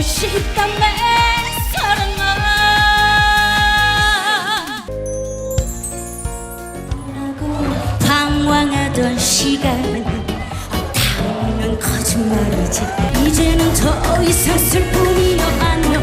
싶다 내 사랑아 라고 방황하던 시간 다오는 거짓말이지. 이제는 더 이상 슬픔이여 안녕